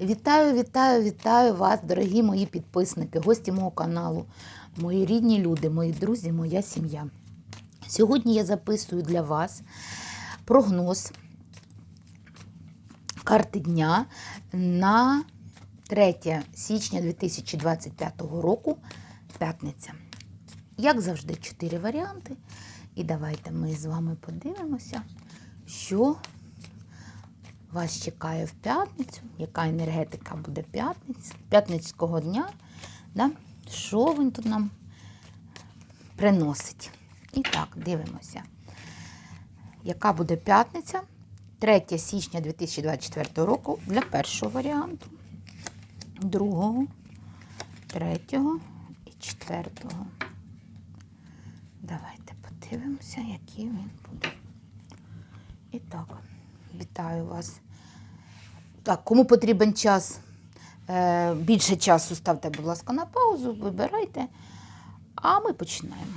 Вітаю, вітаю, вітаю вас, дорогі мої підписники, гості мого каналу, мої рідні люди, мої друзі, моя сім'я. Сьогодні я записую для вас прогноз карти дня на 3 січня 2025 року, п'ятниця. Як завжди, чотири варіанти. І давайте ми з вами подивимося, що вас чекає в п'ятницю, яка енергетика буде п'ятниць, п'ятницького дня, да? що він тут нам приносить. І так, дивимося, яка буде п'ятниця 3 січня 2024 року для першого варіанту, другого, третього і четвертого. Давайте подивимося, який він буде. І так, вітаю вас. Так, кому потрібен час, е, більше часу, ставте, будь ласка, на паузу, вибирайте. А ми починаємо.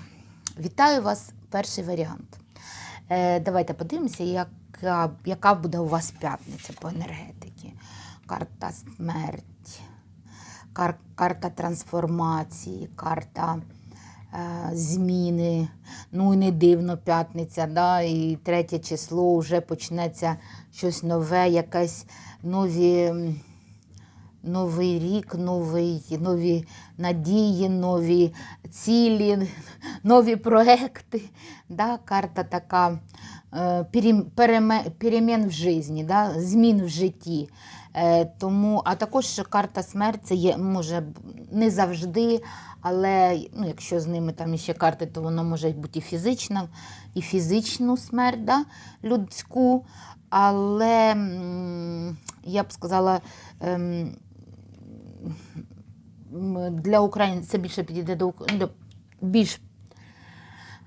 Вітаю вас, перший варіант. Е, давайте подивимося, яка, яка буде у вас п'ятниця по енергетиці. Карта смерть, кар, карта трансформації, карта зміни. Ну і не дивно п'ятниця, да? і третє число вже почнеться щось нове, якесь нові. Новий рік, новий, нові надії, нові цілі, нові проекти. Да? Карта така е, перем- переме- перемін в житті, да? змін в житті. Е, тому, а також карта смерті є, може не завжди, але ну, якщо з ними там ще карти, то воно може бути і фізична, і фізичну смерть да? людську. Але я б сказала. ем, для України це більше підійде до, Ук- до більш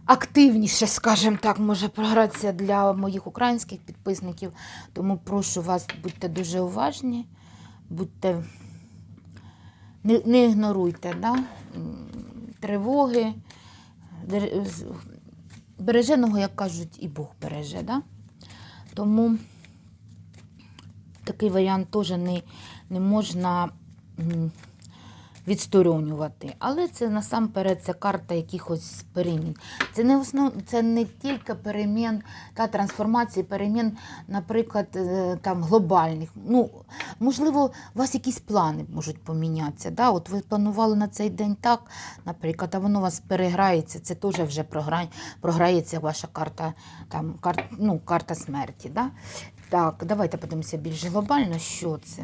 активніше, скажімо так, може програтися для моїх українських підписників. Тому прошу вас, будьте дуже уважні, будьте, не, не ігноруйте да? тривоги. Береженого, як кажуть, і Бог береже. Да? Тому такий варіант теж не, не можна відсторонювати. Але це насамперед це карта якихось перемін. Це не основ, це не тільки перемін та трансформації, перемін, наприклад, е, там глобальних. Ну, можливо, у вас якісь плани можуть помінятися. Да? От ви планували на цей день так, наприклад, а воно у вас переграється, це теж вже програє, програється ваша карта, там, кар, ну, карта смерті. Да? Так, давайте подивимося більш глобально, що це.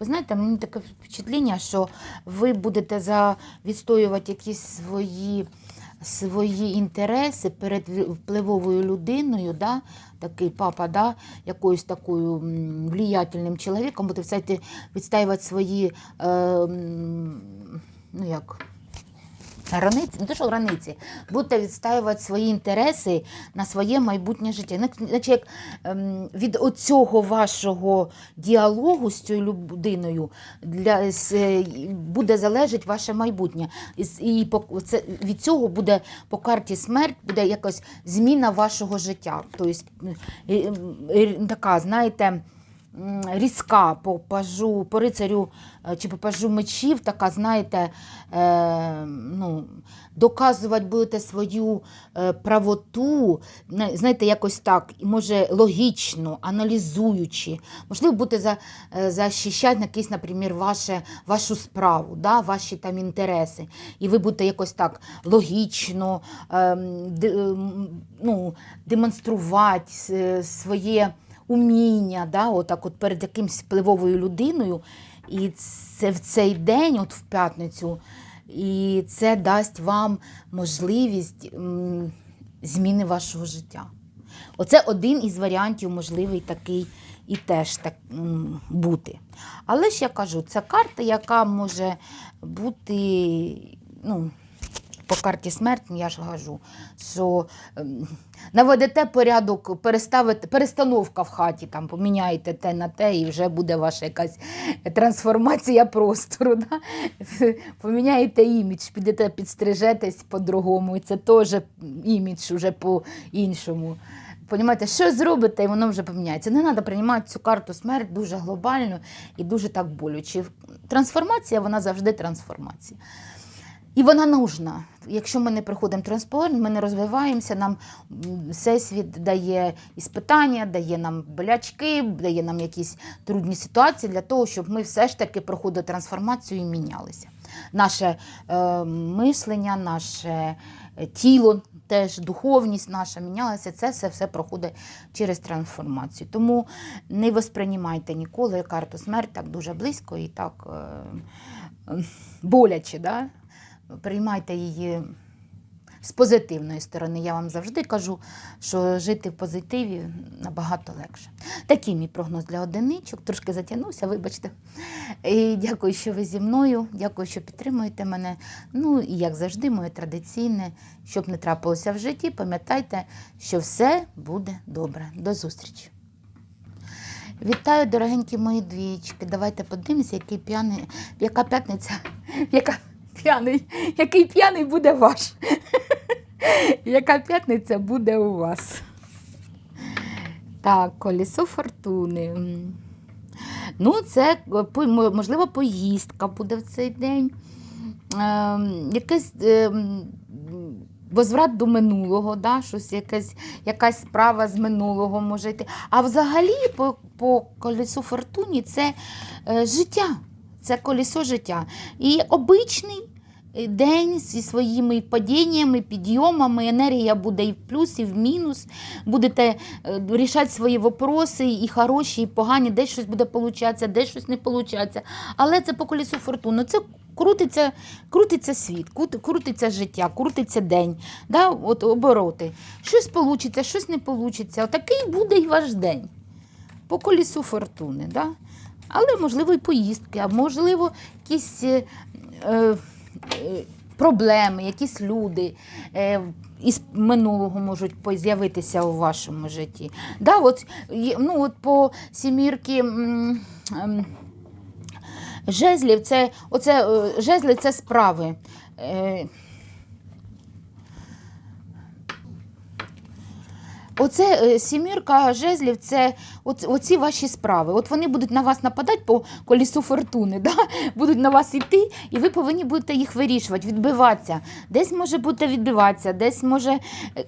Ви знаєте, мені таке впечатлення, що ви будете за відстоювати якісь свої, свої інтереси перед впливовою людиною, да? такий папа, да? якоюсь такою влиятельним чоловіком, будете відстоювати свої е, ну як, Границі, не те, що границі, будете відстаювати свої інтереси на своє майбутнє життя. Наче як ем, від оцього вашого діалогу з цією людиною для, е, буде залежати ваше майбутнє. І, це, від цього буде по карті смерть буде якась зміна вашого життя. Тобто е, е, така, знаєте, різка по пажу, по рицарю е, чи по пажу мечів, така, знаєте, е, ну, доказувати будете свою е, правоту, знаєте, якось так, може логічно, аналізуючи. Можливо, будете за, е, захищати якийсь, наприклад, ваше, вашу справу, да, ваші там інтереси. І ви будете якось так логічно ем, де, ну, демонструвати е, своє уміння, да, отак от перед якимсь впливовою людиною. І це в цей день, от в п'ятницю, і це дасть вам можливість зміни вашого життя. Оце один із варіантів, можливий такий і теж так бути. Але ж я кажу, це карта, яка може бути, ну, по карті смерть, я ж кажу, що ем, наведете порядок, переставите, перестановка в хаті, там, поміняєте те на те, і вже буде ваша якась трансформація простору. Да? Поміняєте імідж, підете підстрижетесь по-другому, і це теж імідж уже по-іншому. Понімаєте, що зробите, і воно вже поміняється. Не треба приймати цю карту смерть дуже глобально і дуже так болюче. Трансформація, вона завжди трансформація. І вона нужна. Якщо ми не проходимо трансформ, ми не розвиваємося, нам всесвіт дає іспитання, дає нам болячки, дає нам якісь трудні ситуації для того, щоб ми все ж таки проходили трансформацію і мінялися. Наше е, мислення, наше е, тіло, теж духовність наша мінялася. Це все, все проходить через трансформацію. Тому не восприймайте ніколи карту смерть так дуже близько і так е, е, боляче. Да? Приймайте її з позитивної сторони. Я вам завжди кажу, що жити в позитиві набагато легше. Такий мій прогноз для одиничок. Трошки затягнувся, вибачте. І дякую, що ви зі мною. Дякую, що підтримуєте мене. Ну і як завжди, моє традиційне, щоб не трапилося в житті, пам'ятайте, що все буде добре. До зустрічі. Вітаю, дорогенькі мої двічки. Давайте подивимося, який п'яний, яка п'ятниця, яка п'яний, який п'яний буде ваш. Яка п'ятниця буде у вас? Так, колесо фортуни. Ну, це е, можливо поїздка буде в цей день. Ем, якийсь ем, возврат до минулого, да? Щось, якась, якась справа з минулого може йти. А взагалі по, по колесу фортуні це е, життя. Це колесо життя. І обичний е, день зі своїми падіннями, підйомами, енергія буде і в плюс, і в мінус. Будете е, рішати свої вопроси, і хороші, і погані, десь щось буде получатися, десь щось не получатися. Але це по колесу фортуни. Це крутиться, крутиться світ, крутиться життя, крутиться день. Да? От обороти. Щось вийде, щось не вийде. Отакий буде і ваш день по колісу фортуни. Да? Але, можливо, і поїздки, а можливо, якісь е, е, е, проблеми, якісь люди е, із минулого можуть з'явитися у вашому житті. Да, от, ну, от по сімірки. ем, Жезлів це оце е, жезли це справи. Оце е, сімірка жезлів, це оц- оці ваші справи. От вони будуть на вас нападати по колісу фортуни, да? будуть на вас йти, і ви повинні будете їх вирішувати, відбиватися. Десь може бути відбиватися, десь може.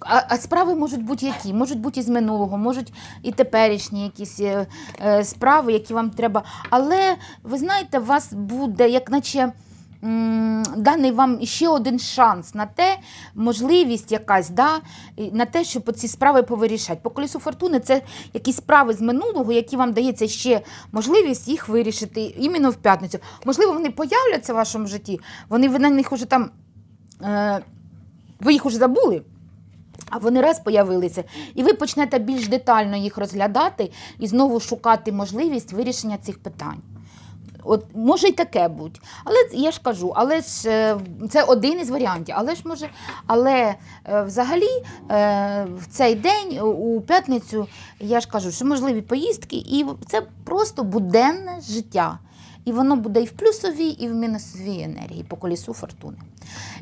А, а справи можуть бути які? Можуть бути із минулого, можуть і теперішні якісь е, е, справи, які вам треба. Але ви знаєте, у вас буде, як наче. Даний вам ще один шанс на те, можливість якась, да, на те, щоб ці справи повирішати. По колесу фортуни це якісь справи з минулого, які вам дається ще можливість їх вирішити іменно в п'ятницю. Можливо, вони появляться в вашому житті, вони ви на них уже там. Е, ви їх уже забули. А вони раз появилися, і ви почнете більш детально їх розглядати і знову шукати можливість вирішення цих питань. От може й таке бути. Але я ж кажу, але ж е, це один із варіантів. Але ж може, але е, взагалі е, в цей день, у- п'ятницю, я ж кажу, що можливі поїздки, і це просто буденне життя. І воно буде і в плюсовій, і в мінусовій енергії по колісу фортуни.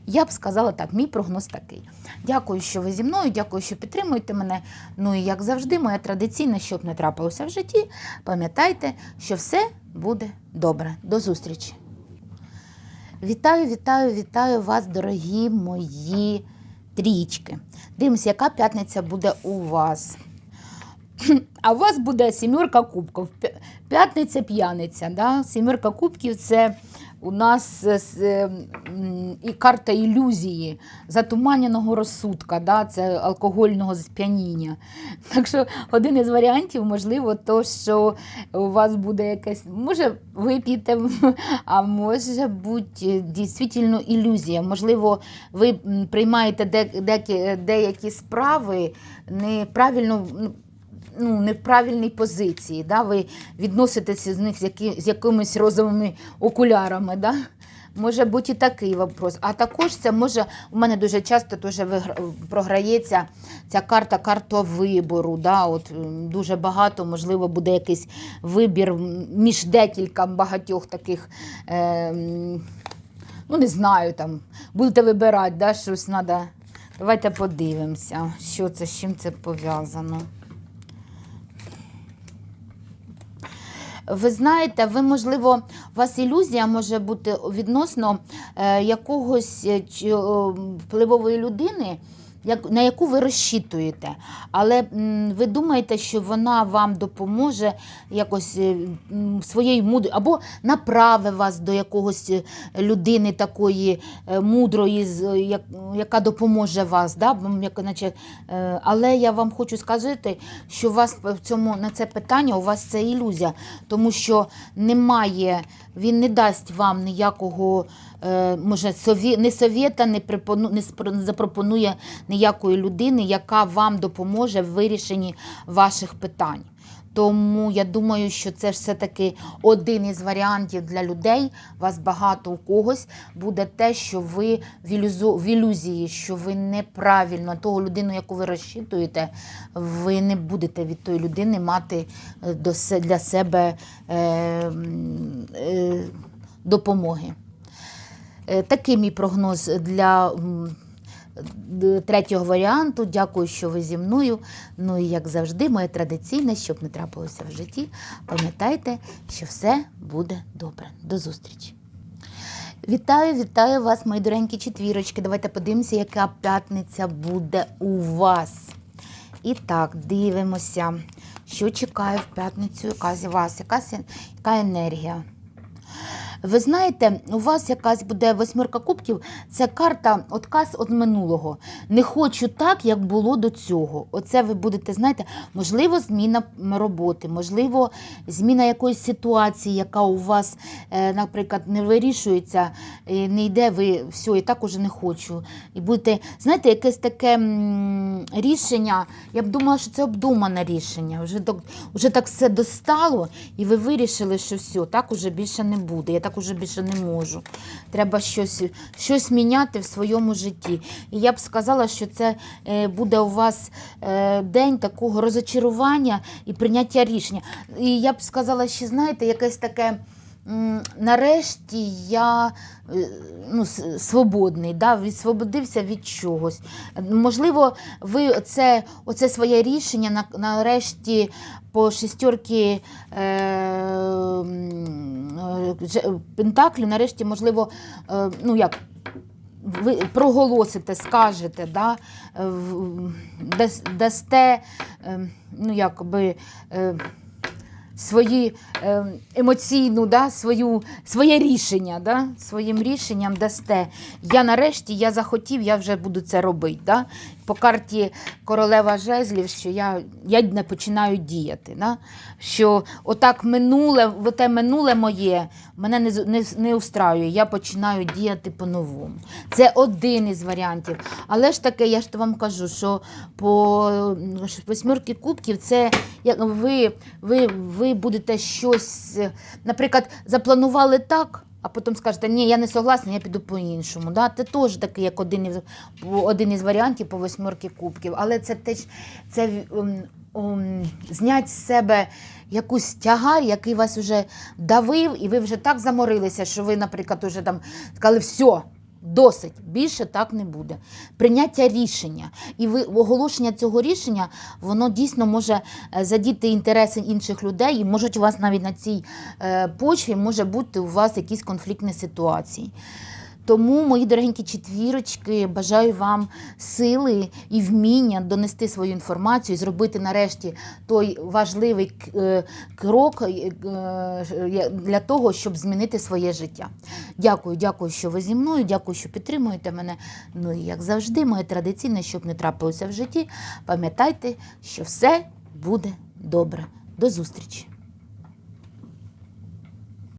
Я б сказала так, мій прогноз такий. Дякую, що ви зі мною, дякую, що підтримуєте мене. Ну і як завжди, моє традиційне, щоб не трапилося в житті, пам'ятайте, що все буде добре. До зустрічі. Вітаю, вітаю, вітаю вас, дорогі мої трічки. Дивимося, яка п'ятниця буде у вас. А у вас буде сімерка кубків. П'ятниця п'яниця. Да? Сімерка кубків це у нас е, е, і карта ілюзії, затуманеного розсудка, да? це алкогольного сп'яніння. Так що один із варіантів, можливо, то, що у вас буде якесь, може, вип'єте, а може бути дійсно ілюзія. Можливо, ви приймаєте деякі, деякі справи неправильно. Ну, не позиції. Да? Ви відноситеся з них з, які, з якимись розовими окулярами. Да? Може бути і такий вопрос. А також це може, у мене дуже часто вигра- програється ця карта, карта вибору. Да? От, дуже багато, можливо, буде якийсь вибір між декілька багатьох таких. Е, ну, не знаю, там, будете вибирати, да, щось треба. Давайте подивимося, що це, з чим це пов'язано. Ви знаєте, ви, можливо, у вас ілюзія може бути відносно е, якогось е, впливової людини, на яку ви розчитуєте. Але ви думаєте, що вона вам допоможе якось е, своєю мудрою, або направить вас до якогось е, людини такої е, мудрої, яка допоможе вас. Да? Але я вам хочу сказати, що вас в цьому, на це питання у вас це ілюзія, тому що немає, він не дасть вам ніякого. Е, Може, сові... не совєта, не, припону... не спро- запропонує ніякої людини, яка вам допоможе в вирішенні ваших питань. Тому я думаю, що це все-таки один із варіантів для людей. Вас багато у когось буде те, що ви в, ілюзу... в ілюзії, що ви неправильно того людину, яку ви розчитуєте, ви не будете від тої людини мати е, для себе е... допомоги. Е, Такий мій прогноз для третього варіанту. Дякую, що ви зі мною. Ну і як завжди, моє традиційне, щоб не трапилося в житті. Пам'ятайте, що все буде добре. До зустрічі. Вітаю, вітаю вас, мої доренькі четвірочки. Давайте подивимося, яка п'ятниця буде у вас. І так, дивимося, що чекає в п'ятницю, яка з вас, яка, яка енергія. Ви знаєте, у вас якась буде восьмерка кубків, це карта отказ від минулого. Не хочу так, як було до цього. Оце ви будете, знаєте, можливо, зміна роботи, можливо, зміна якоїсь ситуації, яка у вас, е, наприклад, не вирішується, не йде, ви все, і так уже не хочу. І будете, знаєте, якесь таке рішення. Я б думала, що це обдумане рішення. Вже так, вже так все достало, і ви вирішили, що все, так уже більше не буде. Так уже більше не можу. Треба щось, щось міняти в своєму житті. І я б сказала, що це е, буде у вас е, день такого розочарування і прийняття рішення. І я б сказала, що знаєте, якесь таке. Нарешті я е, ну, свободний, да, відсвободився від чогось. Можливо, ви оце, оце своє рішення нарешті по шестерки е, м, пентаклів, нарешті, можливо, е, ну як. Ви проголосите, скажете, да, дасте е, ну, якби, свої емоційну, да, свою, своє рішення, да, своїм рішенням дасте. Я нарешті я захотів, я вже буду це робити. Да? По карті королева жезлів, що я, я не починаю діяти. Да? Що отак минуле, те минуле моє мене не, не, не устраює, я починаю діяти по-новому. Це один із варіантів. Але ж таке, я ж то вам кажу, що по м, восьмерки кубків це як ви, ви, ви будете щось, наприклад, запланували так. А потім скажете, ні, я не согласна, я піду по-іншому. Да? Це теж такий, як один із, один із варіантів по восьмерки кубків. Але це теж це, ом, ом, знять з себе якусь тягар, який вас вже давив, і ви вже так заморилися, що ви, наприклад, вже там сказали, все. Досить більше так не буде. Прийняття рішення і оголошення цього рішення воно дійсно може е, задіти інтереси інших людей, і можуть у вас навіть на цій е, почві може бути у вас якісь конфліктні ситуації. Тому, мої дорогенькі четвірочки, бажаю вам сили і вміння донести свою інформацію, зробити нарешті той важливий е, крок е, е, для того, щоб змінити своє життя. Дякую, дякую, що ви зі мною. Дякую, що підтримуєте мене. Ну і як завжди, моє традиційне, щоб не трапилося в житті. Пам'ятайте, що все буде добре. До зустрічі!